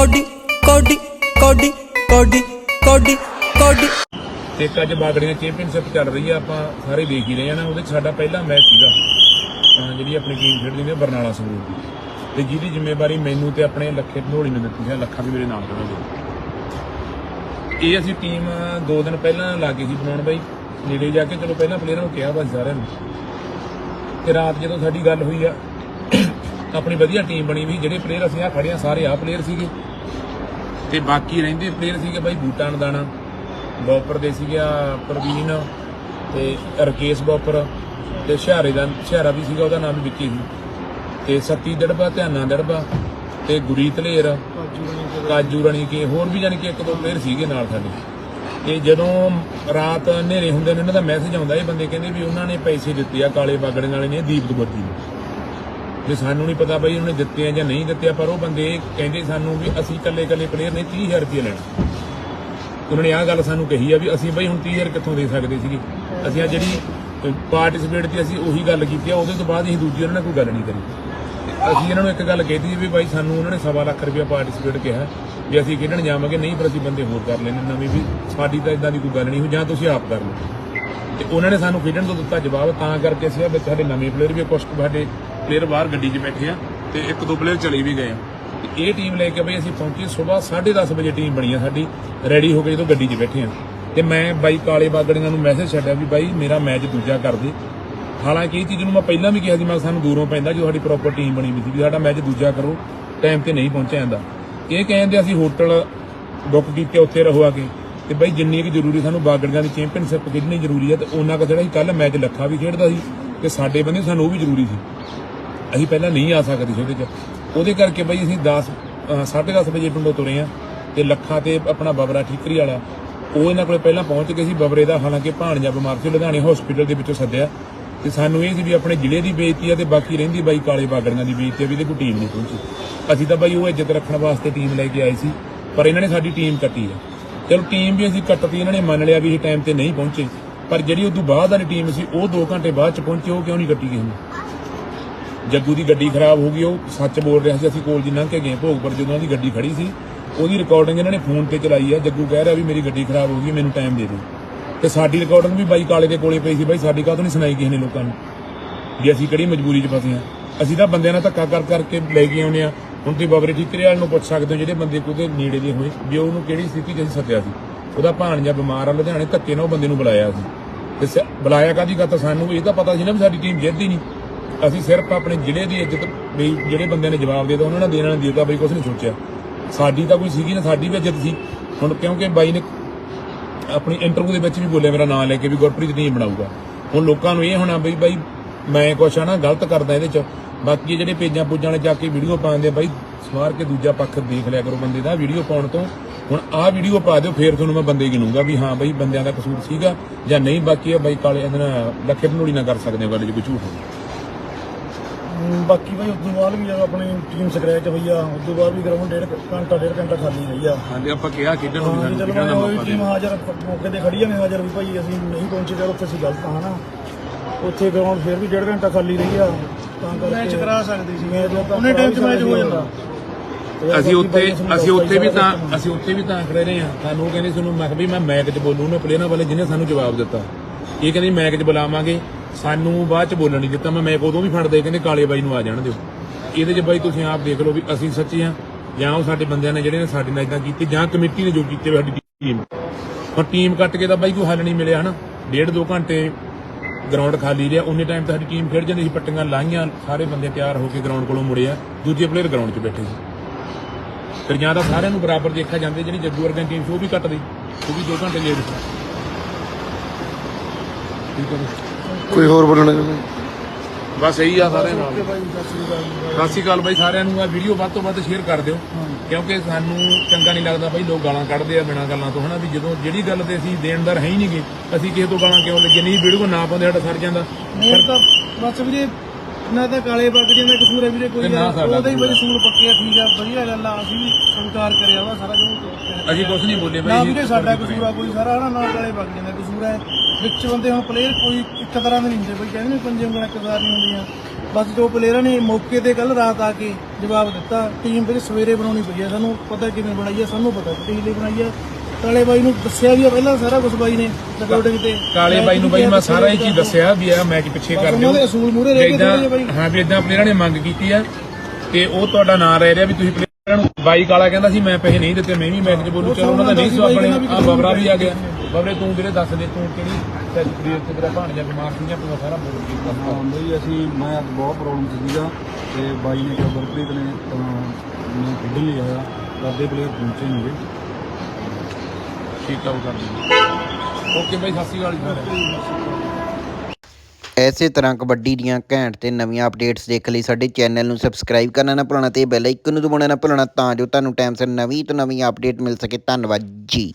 Cody ਕੋਡੀ ਕੋਡੀ ਕੋਡੀ ਕੋਡੀ ਕੋਡੀ। ਤੇ ਇੱਕ ਅੱਜ ਬਾਗੜੀਆਂ ਚੈਂਪੀਅਨਸ਼ਿਪ ਚੱਲ ਰਹੀ ਆ, ਆਪਾਂ ਸਾਰੇ ਦੇਖ ਹੀ ਰਹੇ ਆ ਨਾ, ਉਹਦੇ 'ਚ ਸਾਡਾ ਪਹਿਲਾ ਮੈਚ ਸੀਗਾ। ਅਹ ਜਿਹੜੀ ਆਪਣੀ ਟੀਮ ਖੇਡਦੀ ਨੇ ਬਰਨਾਲਾ ਸੰਗਰੂਰ ਦੀ। ਤੇ ਜਿਹਦੀ ਜ਼ਿੰਮੇਵਾਰੀ ਮੈਨੂੰ ਤੇ ਆਪਣੇ ਲੱਖੇ ਢੋਲੀ ਨੂੰ ਦਿੱਤੀ ਸੀ ਲੱਖਾ ਵੀ ਮੇਰੇ ਨਾਲ ਖੜਾ ਇਹ ਅਸੀਂ ਟੀਮ ਦੋ ਦਿਨ ਪਹਿਲਾਂ ਲਾਗੇ ਸੀ ਬਣਾਉਣ ਬਾਈ। ਨੇੜੇ ਜਾ ਕੇ ਚਲੋ ਪਹਿਲਾਂ ਪਲੇਅਰਾਂ ਨੂੰ ਕਿਹਾ ਬਸ ਸਾਰਿਆਂ ਨੂੰ। ਤੇ ਰਾਤ ਜਦੋਂ ਸਾਡੀ ਗੱਲ ਹੋਈ ਆ ਆਪਣੀ ਵਧੀਆ ਟੀਮ ਬਣੀ ਵੀ, ਜਿਹੜੇ ਪਲੇਅਰ ਅਸੀਂ ਆ ਖੜੇ ਆ, ਸਾਰੇ ਆ ਪਲੇਅਰ ਸੀਗੇ। ਤੇ ਬਾਕੀ ਰਹਿੰਦੇ ਪਲੇਅਰ ਸੀਗੇ ਬਾਈ ਬੂਟਾ ਦਾਣਾ ਬੋਪਰ ਦੇ ਸੀਗਾ ਪ੍ਰਵੀਨ ਤੇ ਰਕੇਸ਼ ਬੋਪਰ ਤੇ ਸ਼ਹਾਰੇ ਦਾ, ਸ਼ਹਾਰਾ ਵੀ ਸੀਗਾ ਉਹਦਾ ਨਾਮ ਵੀ ਵਿੱਕੀ ਸੀ। ਤੇ ਸਤੀ ਦੜਬਾ, ਧਿਆਨਾ ਦੜਬਾ ਤੇ ਗੁਰੀ ਲੇਰ, ਕਾਜੂ ਰਣੀ ਕੇ, ਹੋਰ ਵੀ ਜਾਨੀ ਕਿ ਇੱਕ ਦੋ ਪਲੇਅਰ ਸੀਗੇ ਨਾਲ ਸਾਡੇ। ਤੇ ਜਦੋਂ ਰਾਤ ਹਨੇਰੇ ਹੁੰਦੇ ਨੇ ਉਹਨਾਂ ਦਾ ਮੈਸੇਜ ਆਉਂਦਾ, ਇਹ ਬੰਦੇ ਕਹਿੰਦੇ ਵੀ ਉਹਨਾਂ ਨੇ ਪੈਸੇ ਦਿੱਤੇ ਆ ਕਾਲੇ ਬਾਗੜੇ ਵਾਲੇ ਨੇ ਦੀਪ ਦੁਬੱਦੀ ਨੂੰ। ਵੀ ਸਾਨੂੰ ਨਹੀਂ ਪਤਾ ਬਈ ਉਹਨੇ ਦਿੱਤੇ ਆ ਜਾਂ ਨਹੀਂ ਦਿੱਤੇ ਆ, ਪਰ ਉਹ ਬੰਦੇ ਕਹਿੰਦੇ ਸਾਨੂੰ ਵੀ ਅਸੀਂ ਇਕੱਲੇ ਇਕੱਲੇ ਪਲੇਅਰ ਨੇ 30000 ਰੁਪਏ ਲੈਣਾ। ਉਹਨਾਂ ਨੇ ਆਹ ਗੱਲ ਸਾਨੂੰ ਕਹੀ ਆ ਵੀ ਅਸੀਂ ਬਈ ਹੁਣ 30000 ਕਿੱਥੋਂ ਦੇ ਸਕਦੇ ਸੀਗੇ? ਅਸੀਂ ਆ ਜਿਹੜੀ ਪਾਰਟਿਸਿਪੇਟ ਤੇ ਅਸੀਂ ਉਹੀ ਗੱਲ ਕੀਤੀ ਆ, ਉਹਦੇ ਤੋਂ ਬਾਅਦ ਅਸੀਂ ਦੂਜੀ ਉਹਨਾਂ ਨਾਲ ਕੋਈ ਗੱਲ ਨਹੀਂ ਕਰੀ। ਅਸੀਂ ਇਹਨਾਂ ਨੂੰ ਇੱਕ ਗੱਲ ਕਹਿਤੀ ਵੀ ਬਾਈ ਸਾਨੂੰ ਉਹਨਾਂ ਨੇ ਸਵਾ ਲੱਖ ਰੁਪਏ ਪਾਰਟਿਸਿਪੇਟ ਕਿਹਾ ਵੀ ਅਸੀਂ ਖੇਡਣ ਜਾਵਾਂਗੇ, ਨਹੀਂ ਪਰ ਅਸੀਂ ਬੰਦੇ ਹੋਰ ਕਰ ਲੈਣੇ ਨਵੇਂ ਵੀ ਸਾਡੀ ਤਾਂ ਇਦਾਂ ਦੀ ਕੋਈ ਗੱਲ ਨਹੀਂ ਹੋਈ, ਜਾਂ ਤੁਸੀਂ ਆਪ ਕਰ ਲਓ। ਤੇ ਉਹਨਾਂ ਨੇ ਸਾਨੂੰ ਖੇਡਣ ਤੋਂ ਦਿੱਤਾ ਜਵਾਬ, ਤਾਂ ਕਰਕੇ ਅਸੀਂ ਆ ਵਿੱਚ ਸਾਡੇ ਨਵੇਂ ਪਲੇਅਰ ਵੀ ਕੁਝ ਸਾਡੇ ਪਲੇਅਰ ਬਾਹਰ ਗੱਡੀ 'ਚ ਬੈਠੇ ਆ ਤੇ ਇੱਕ ਦੋ ਪਲੇਅਰ ਚਲੇ ਵੀ ਗਏ ਆ। ਤੇ ਇਹ ਟੀਮ ਲੈ ਕੇ ਬਈ ਅਸੀਂ ਪਹੁੰਚੇ ਸਵੇਰ 10:30 ਵਜੇ ਟੀਮ ਬਣੀ ਆ ਸਾਡੀ ਰੈਡੀ ਹੋ ਕੇ ਜਦੋਂ ਗੱਡੀ 'ਚ ਬੈਠੇ ਆ। ਤੇ ਮੈਂ ਬਾਈ ਕਾਲੇ ਬਾਗੜੀਆਂ ਨੂੰ ਮੈਸੇਜ ਛੱਡਿਆ ਵੀ ਬਾਈ ਮੇਰਾ ਮੈਚ ਦੂਜਾ ਕਰ ਦੇ। ਹਾਲਾਂਕਿ ਇਹ ਚੀਜ਼ ਨੂੰ ਮੈਂ ਪਹਿਲਾਂ ਵੀ ਕਿਹਾ ਸੀ, ਮੈਂ ਕਿਹਾ ਸਾਨੂੰ ਦੂਰੋਂ ਪੈਂਦਾ ਜੋ ਸਾਡੀ ਪ੍ਰੋਪਰ ਟੀਮ ਬਣੀ ਵੀ ਸੀ ਵੀ ਸਾਡਾ ਮੈਚ ਦੂਜਾ ਕਰੋ ਟਾਈਮ ਤੇ ਨਹੀਂ ਪਹੁੰਚਿਆ ਜਾਂਦਾ। ਇਹ ਕਹਿੰਦੇ ਅਸੀਂ ਹੋਟਲ ਬੁੱਕ ਕੀਤੇ ਉੱਥੇ ਰਹੋ ਆ ਕੇ। ਤੇ ਬਈ ਜਿੰਨੀ ਕਿ ਜ਼ਰੂਰੀ ਸਾਨੂੰ ਬਾਗੜੀਆਂ ਦੀ ਚੈਂਪੀਅਨਸ਼ਿਪ ਖੇਡਣੀ ਜ਼ਰੂਰੀ ਹੈ ਤੇ ਉਹਨਾਂ ਕਾ ਜਿਹੜਾ ਸੀ ਕੱਲ ਮੈਚ ਲੱਖਾ ਵੀ ਖੇਡਦਾ ਸੀ। ਤੇ ਸਾਡੇ ਬੰਦੇ ਸਾਨੂੰ ਉਹ ਵੀ ਜ਼ਰੂਰੀ ਸੀ। ਅਸੀਂ ਪਹਿਲਾਂ ਨਹੀਂ ਆ ਸਕਦੇ ਸੀ ਉਹਦੇ 'ਚ। ਉਹਦੇ ਕਰਕੇ ਬਈ ਅਸੀਂ 10 10:30 ਵਜੇ ਪਿੰਡੋਂ ਤੁਰੇ ਆ ਤੇ ਲੱਖਾਂ ਤੇ ਆਪਣਾ ਬਬਰਾ ਠੀਕਰੀ ਵਾਲਾ, ਉਹ ਇਹਨਾਂ ਕੋਲੇ ਪਹਿਲਾਂ ਪਹੁੰਚ ਗਏ ਸੀ ਬਬਰੇ ਦਾ, ਹਾਲਾਂਕਿ ਭਾਣਜਾ ਬਿਮਾਰ ਸੀ, ਲੁਧਿਆਣੇ ਹਸਪੀਟਲ ਦੇ ਵਿੱਚੋਂ ਸੱਦਿਆ। ਤੇ ਸਾਨੂੰ ਇਹ ਸੀ ਵੀ ਆਪਣੇ ਜ਼ਿਲ੍ਹੇ ਦੀ ਬੇਇੱਜ਼ਤੀ ਆ ਤੇ ਬਾਕੀ ਰਹਿੰਦੀ ਬਾਈ ਕਾਲੇ ਬਾਗੜੀਆਂ ਦੀ ਬੇਇੱਜ਼ਤੀ ਆ ਵੀ ਇਹਦੇ ਕੋਈ ਟੀਮ ਨਹੀਂ ਪਹੁੰਚੀ। ਅਸੀਂ ਤਾਂ ਬਾਈ ਉਹ ਇੱਜ਼ਤ ਰੱਖਣ ਵਾਸਤੇ ਟੀਮ ਲੈ ਕੇ ਆਏ ਸੀ, ਪਰ ਇਹਨਾਂ ਨੇ ਸਾਡੀ ਟੀਮ ਕੱਟੀ ਆ। ਚਲੋ ਟੀਮ ਵੀ ਅਸੀਂ ਕੱਟਤੀ, ਇਹਨਾਂ ਨੇ ਮੰਨ ਲਿਆ ਵੀ ਇਹ ਟਾਈਮ ਤੇ ਨਹੀਂ ਪਹੁੰਚੇ, ਪਰ ਜਿਹੜੀ ਉਦੋਂ ਬਾਅਦ ਵਾਲੀ ਟੀਮ ਸੀ, ਉਹ 2 ਘੰਟੇ ਬਾਅਦ ਚ ਪਹੁੰਚੇ, ਉਹ ਕਿਉਂ ਨਹੀਂ ਕੱਟੀ ਕਿਸੇ ਨੇ? ਜੱਗੂ ਦੀ ਗੱਡੀ ਖਰਾਬ ਹੋ ਗਈ, ਉਹ ਸੱਚ ਬੋਲ ਰਿਹਾ ਸੀ, ਅਸੀਂ ਕੋਲ ਜੀ ਲੰਘ ਕੇ ਗਏ ਭੋਗਪੁਰ ਜਦੋਂ ਉਹਦੀ ਗੱਡੀ ਖੜੀ ਸੀ, ਉਹਦੀ ਰਿਕਾਰਡਿੰਗ ਇਹਨਾਂ ਨੇ ਫੋਨ ਤੇ ਚਲਾਈ ਆ, ਜੱਗੂ ਕਹਿ ਰਿਹਾ ਵੀ ਮੇਰੀ ਗੱਡੀ ਖਰਾਬ ਹੋ ਗਈ, ਮੈਨੂੰ ਟਾਈਮ ਦੇ ਦਿਓ। ਤੇ ਸਾਡੀ ਰਿਕਾਰਡਿੰਗ ਵੀ ਬਾਈ ਕਾਲੇ ਦੇ ਕੋਲੇ ਪਈ ਸੀ, ਬਾਈ ਸਾਡੀ ਕਾਹ ਨਹੀਂ ਸੁਣਾਈ ਕਿਸੇ ਨੇ ਲੋਕਾਂ ਨੂੰ, ਵੀ ਅਸੀਂ ਕਿਹੜੀ ਮਜਬੂਰੀ 'ਚ ਫਸੇ ਆ ਅਸੀਂ ਤਾਂ ਬੰਦਿਆਂ ਨਾਲ ਧੱਕਾ ਕਰ ਕਰਕੇ ਲੈ ਕੇ ਆਉਨੇ ਆ ਹੁਣ ਤੁਸੀਂ ਬਬਰੇ ਠੀਕਰੇ ਵਾਲ ਨੂੰ ਪੁੱਛ ਸਕਦੇ ਹੋ, ਜਿਹੜੇ ਬੰਦੇ ਕੋਦੇ ਨੇੜੇ ਦੇ ਹੋਏ, ਵੀ ਉਹਨੂੰ ਕਿਹੜੀ ਸਥਿਤੀ 'ਚ ਅਸੀਂ ਸੱਦਿਆ ਸੀ। ਉਹਦਾ ਭਾਣਜਾ ਬਿਮਾਰ ਆ, ਲੁਧਿਆਣੇ ਧੱਕੇ ਨਾਲ ਉਹ ਬੰਦੇ ਨੂੰ ਬੁਲਾਇਆ ਸੀ। ਤੇ ਸ- ਬੁਲਾਇਆ ਕਾਦੀ ਗੱਲ ਤਾਂ ਸਾਨੂੰ ਇਹ ਤਾਂ ਪਤਾ ਸੀ ਨਾ ਵੀ ਸਾਡੀ ਟੀਮ ਜਿੱਤਦੀ ਨਹੀਂ। ਅਸੀਂ ਸਿਰਫ ਆਪਣੇ ਜ਼ਿਲ੍ਹੇ ਦੀ ਇੱਜ਼ਤ ਵੀ ਜਿਹੜੇ ਬੰਦਿਆਂ ਨੇ ਜਵਾਬ ਦੇ ਉਹਨਾਂ ਨੇ ਦੇਣਾ ਨਹੀਂ ਦਿੱਤਾ ਬਈ ਕੁਝ ਨਹੀਂ ਸੋਚਿਆ। ਸਾਡੀ ਤਾਂ ਕੋਈ ਸੀਗੀ ਨਾ ਸਾਡੀ ਵੀ ਇੱਜ਼ਤ ਸੀ। ਹੁਣ ਕਿਉਂਕਿ ਬਾਈ ਨੇ ਆਪਣੀ ਇੰਟਰਵਿਊ ਦੇ ਵਿੱਚ ਵੀ ਬੋਲਿਆ, ਮੇਰਾ ਨਾਮ ਲੈ ਕੇ ਵੀ ਗੁਰਪ੍ਰੀਤ ਨਹੀਂ ਬਣਾਊਗਾ। ਹੁਣ ਲੋਕਾਂ ਨੂੰ ਇਹ ਹੋਣਾ ਬਈ, ਬਾਈ ਮੈਂ ਕੁਛ ਆ ਨਾ, ਗਲਤ ਕਰਦਾ ਇਹਦੇ ਚ। ਬਾਕੀ ਜਿਹੜੇ ਪੇਜਾਂ ਪੂਜਾਂ ਵਾਲੇ ਜਾ ਕੇ ਵੀਡੀਓ ਪਾਉਂਦੇ ਆ, ਬਾਈ ਸਵਾਰ ਕੇ ਦੂਜਾ ਪੱਖ ਦੇਖ ਲਿਆ ਕਰੋ ਬੰਦੇ ਦਾ ਵੀਡੀਓ ਪਾਉਣ ਤੋਂ। ਹੁਣ ਆਹ ਵੀਡੀਓ ਪਾ ਦਿਓ, ਫੇਰ ਤੁਹਾਨੂੰ ਮੈਂ ਬੰਦੇ ਗਿਣੂੰਗਾ ਵੀ ਹਾਂ ਬਾਈ ਬੰਦਿਆਂ ਦਾ ਕਸੂਰ ਸੀਗਾ ਜਾਂ ਨਹੀਂ। ਬਾਕੀ ਇਹ ਬਾਈ ਕਾਲੇ ਇਹਦੇ ਨਾਲ ਲੱਖੇ ਭਨੋੜੀ ਨਾ ਕਰ ਸਕਦੇ, ਗੱਲ ਜੇ ਕੋਈ ਝੂਠ ਹੋਵੇ ਬਾਕੀ ਭਾਈ ਤੋਂ ਬਾਅਦ ਵੀ ਜਦੋਂ ਆਪਣੀ ਟੀਮ ਸਕ੍ਰੈਚ ਹੋਈ ਆ ਤੋਂ ਬਾਅਦ ਵੀ ਗਰਾਊਂਡ ਡੇਢ ਘੰਟਾ ਡੇਢ ਘੰਟਾ ਖਾਲੀ ਰਹੀ ਆ। ਹਾਂਜੀ ਆਪਾਂ ਕਿਹਾ ਖੇਡਣ ਹਾਂ ਜੀ, ਚਲੋ ਮੈਂ ਉਹ ਟੀਮ ਹਾਜ਼ਰ ਮੌਕੇ ਤੇ ਖੜੀ ਆ ਮੈਂ ਹਾਜ਼ਰ ਵੀ ਭਾਈ ਅਸੀਂ ਨਹੀਂ ਪਹੁੰਚੇ ਚਲੋ ਉੱਥੇ ਅਸੀਂ ਗਲਤ ਹਾਂ ਨਾ ਉੱਥੇ ਗਰਾਊਂਡ ਫਿਰ ਵੀ ਡੇਢ ਘੰਟਾ ਖਾਲੀ ਰਹੀ ਆ ਤਾਂ ਕਰਕੇ ਮੈਚ ਕਰਾ ਸਕਦੀ ਸੀ। ਮੈਚ ਉਹਨੇ ਟਾਈਮ 'ਚ ਮੈਚ ਹੋ ਜਾਂਦਾ। ਅਸੀਂ ਉੱਥੇ ਅਸੀਂ ਉੱਥੇ ਵੀ ਤਾਂ ਅਸੀਂ ਉੱਥੇ ਵੀ ਤਾਂ ਖੜੇ ਰਹੇ ਹਾਂ ਸਾਨੂੰ ਕਹਿੰਦੇ ਸਾਨੂੰ ਮੈਂ ਵੀ ਮੈਂ ਮੈਚ 'ਚ ਬੋਲੂ ਉਹਨਾਂ ਪਲੇਅਰਾਂ ਵਾਲੇ ਜਿਹਨੇ ਸਾਨੂੰ ਜਵਾਬ ਦਿੱਤਾ। ਇਹ ਕਹਿੰਦੇ ਮੈਚ 'ਚ ਬੁਲਾਵਾਂਗੇ। ਸਾਨੂੰ ਬਾਅਦ 'ਚ ਬੋਲਣ ਨਹੀਂ ਦਿੱਤਾ। ਮੈਂ ਮੈਚ ਉਦੋਂ ਵੀ ਫੜਦੇ, ਕਹਿੰਦੇ ਕਾਲੇ ਬਾਈ ਨੂੰ ਆ ਜਾਣ ਦਿਓ। ਇਹਦੇ 'ਚ ਬਾਈ ਤੁਸੀਂ ਆਪ ਦੇਖ ਲਓ ਵੀ ਅਸੀਂ ਸੱਚੇ ਆ ਜਾਂ ਉਹ ਸਾਡੇ ਬੰਦਿਆਂ ਨੇ ਜਿਹੜੇ ਨੇ ਸਾਡੇ ਨਾਲ ਇਦਾਂ ਕੀਤੀ, ਜਾਂ ਕਮੇਟੀ ਨੇ ਜੋ ਕੀਤੇ ਸਾਡੀ ਟੀਮ ਹੁਣ ਟੀਮ ਕੱਟ ਕੇ ਤਾਂ ਬਾਈ ਕੋਈ ਹੱਲ ਨਹੀਂ ਮਿਲਿਆ, ਹਨਾ? ਡੇਢ ਦੋ ਘੰਟੇ ਗਰਾਊਂਡ ਖਾਲੀ ਰਿਹਾ। ਉਨੇ ਟਾਈਮ ਤਾਂ ਸਾਡੀ ਟੀਮ ਖੇਡ ਜਾਂਦੀ ਸੀ, ਪੱਟੀਆਂ ਲਾਈਆਂ, ਸਾਰੇ ਬੰਦੇ ਤਿਆਰ ਹੋ ਕੇ ਗਰਾਊਂਡ ਕੋਲੋਂ ਮੁੜੇ ਆ ਦੂਜੇ ਪਲੇਅਰ ਗਰਾਊਂਡ 'ਚ ਬੈਠੇ ਸੀ। ਫਿਰ ਜਾਂ ਤਾਂ ਸਾਰਿਆਂ ਨੂੰ ਬਰਾਬਰ ਦੇਖਿਆ ਜਾਂਦੇ, ਜਿਹੜੀ ਜੱਗੂ ਵਰਗੀਆਂ ਟੀਮ ਸੀ ਉਹ ਵੀ ਕੱਟਦੀ। ਉਹ ਵੀ 2 ਘੰਟੇ ਲੇਟ ਸੀ। ਠੀਕ ਹੈ ਕੋਈ ਹੋਰ ਬੋਲਣਾ ਚਾਹੁੰਦਾ? ਬਸ ਇਹੀ ਆ ਸਾਰਿਆਂ ਨਾਲ। ਸਤਿ ਸ੍ਰੀ ਅਕਾਲ ਸ਼੍ਰੀ ਬਾਈ ਸਾਰਿਆਂ ਨੂੰ ਆ ਵੀਡੀਓ ਵੱਧ ਤੋਂ ਵੱਧ ਸ਼ੇਅਰ ਕਰ ਦਿਓ। ਕਿਉਂਕਿ ਸਾਨੂੰ ਚੰਗਾ ਨਹੀਂ ਲੱਗਦਾ ਬਾਈ ਲੋਕ ਗਾਲਾਂ ਕੱਢਦੇ ਆ ਬਿਨਾਂ ਗੱਲਾਂ ਤੋਂ ਹਨਾ ਵੀ ਜਦੋਂ ਜਿਹੜੀ ਗੱਲ ਤੇ ਅਸੀਂ ਦੇਣਦਾਰ ਹੈ ਹੀ ਨਹੀਂਗੇ ਅਸੀਂ ਕਿਸੇ ਤੋਂ ਗਾਲਾਂ ਕਿਉਂ ਲੱਗੇ ਨਹੀਂ ਵੀਡੀਓ ਨਾ ਪਾਉਂਦੇ ਸਾਡਾ ਸਰ ਜਾਂਦਾ। ਮੇਰੇ ਤਾਂ ਬਸ ਵੀਰੇ ਨਾ ਤਾਂ ਕਾਲੇ ਬਾਗੜੀਆਂ ਦਾ ਕਸੂਰ ਹੈ ਵੀਰੇ ਕੋਈ ਨਾ ਸਾਡਾ ਉਹਦਾ ਹੀ ਕਸੂਰ ਬਈ ਸੂਲ ਪੱਕਿਆ ਠੀਕ ਆ ਵਧੀਆ ਗੱਲ ਆ ਅਸੀਂ ਵੀ ਸੰਕਾਰ ਕਰਿਆ ਵਾ ਸਾਰਾ ਜੋ ਅਸੀਂ ਕੁਝ ਨਹੀਂ ਬੋਲੇ ਨਾ ਬਾਈ ਵੀਰੇ ਸਾਡਾ ਕਸੂਰ ਆ ਕੋਈ ਸਾਰਾ ਹਨਾ ਨਾ ਕਾਲੇ ਬਾਗੜੀਆਂ ਦਾ ਕਸੂਰ ਹੈ। ਵਿੱਚ ਬੰਦੇ ਹੁਣ ਪਲੇਅਰ ਕੋਈ ਇੱਕ ਤਰ੍ਹਾਂ ਦੇ ਨਹੀਂ ਹੁੰਦੇ ਬਈ ਕਹਿੰਦੇ ਨੇ ਪੰਜੇ ਉਂਗਲਾਂ ਤਰ੍ਹਾਂ ਨਹੀਂ ਹੁੰਦੀਆਂ। ਬਸ ਜੋ ਪਲੇਅਰਾਂ ਨੇ ਮੌਕੇ ਤੇ ਕੱਲ ਰਾਤ ਆ ਕੇ ਜਵਾਬ ਦਿੱਤਾ ਟੀਮ ਫਿਰ ਸਵੇਰੇ ਬਣਾਉਣੀ ਪਈ ਹੈ ਸਾਨੂੰ ਪਤਾ ਕਿਵੇਂ ਬਣਾਈ ਹੈ ਸਾਨੂੰ ਪਤਾ ਟੀਮ ਲਈ ਬਣਾਈ ਹੈ ਕਾਲੇ ਬਾਈ ਨੂੰ ਦੱਸਿਆ ਵੀ ਆ ਪਹਿਲਾਂ ਸਾਰਾ ਕੁਝ ਬਾਈ ਨੇ ਰਿਕਾਰਡਿੰਗ ਤੇ। ਕਾਲੇ ਬਾਈ ਨੂੰ ਬਾਈ ਮੈਂ ਸਾਰਾ ਇਹ ਚੀਜ਼ ਦੱਸਿਆ ਵੀ ਇਹ ਮੈਚ ਪਿੱਛੇ ਕਰ ਉਹਨਾਂ ਦੇ ਅਸੂਲ ਮੂਹਰੇ ਰਹਿ ਜਿਹੇ ਬਾਈ। ਹਾਂ ਵੀ ਇਦਾਂ ਪਲੇਅਰਾਂ ਨੇ ਮੰਗ ਕੀਤੀ ਆ ਤੇ ਉਹ ਤੁਹਾਡਾ ਨਾਂ ਰਹਿ ਰਿਹਾ ਵੀ ਤੁਸੀਂ ਪਲੇਅਰਾਂ ਨੂੰ ਬਾਈ ਕਾਲਾ ਕਹਿੰਦਾ ਸੀ ਮੈਂ ਪੈਸੇ ਨਹੀਂ ਦਿੱਤੇ ਮੈਂ ਵੀ ਮੈਚ 'ਚ ਬੋਲੂ ਚਲੋ ਉਹਨਾਂ ਦਾ ਨਹੀਂ ਸਵਾਬ ਬਣਿਆ ਆ ਬਬਰਾ ਵੀ ਆ ਗਿਆ। ਬਬਰੇ ਤੂੰ ਵੀਰੇ ਦੱਸ ਦੇ ਤੂੰ ਕਿਹੜੀ ਸੈਲੀਬ੍ਰੇਟ ਤੇ ਤੇਰਾ ਭਾਣਜਾ ਬਿਮਾਰ ਸੀ ਜਾਂ ਤੂੰ ਸਾਰਾ ਬੋਲ ਕੇ ਦੱਸ ਹਾਂ ਬਈ ਅਸੀਂ ਮੈਂ ਅੱਜ ਬਹੁਤ ਪ੍ਰੋਬਲਮ ਸੀਗਾ ਤੇ ਬਾਈ ਨੇ ਕਿਹਾ ਗੁਰਪ੍ਰੀਤ ਨੇ ਤਾਂ ਮੈਨੂੰ ਖੇਡਣ ਲਈ ਆਇਆ ਕਰਦੇ ਪਲੇਅਰ ਪਹੁੰਚੇ ਨਹੀਂ ਗੇ ਠੀਕ ਆ ਉਹ ਓਕੇ ਬਾਈ, ਸਤਿ ਸ਼੍ਰੀ ਅਕਾਲ ਜੀ ਐਸੇ ਤਰ੍ਹਾਂ ਕਬੱਡੀ ਦੀਆਂ ਘੈਂਟ ਤੇ ਨਵੀਆਂ ਅਪਡੇਟਸ ਦੇਖਣ ਲਈ ਸਾਡੇ ਚੈਨਲ ਨੂੰ ਸਬਸਕ੍ਰਾਈਬ ਕਰਨਾ ਨਾ ਭੁੱਲਣਾ ਤੇ ਬੈਲ ਆਈਕਨ ਨੂੰ ਦਬਾਉਣਾ ਨਾ ਭੁੱਲਣਾ ਤਾਂ ਜੋ ਤੁਹਾਨੂੰ ਟਾਈਮ ਸਿਰ ਨਵੀਂ ਤੋਂ ਨਵੀਂ ਅਪਡੇਟ ਮਿਲ ਸਕੇ। ਧੰਨਵਾਦ ਜੀ।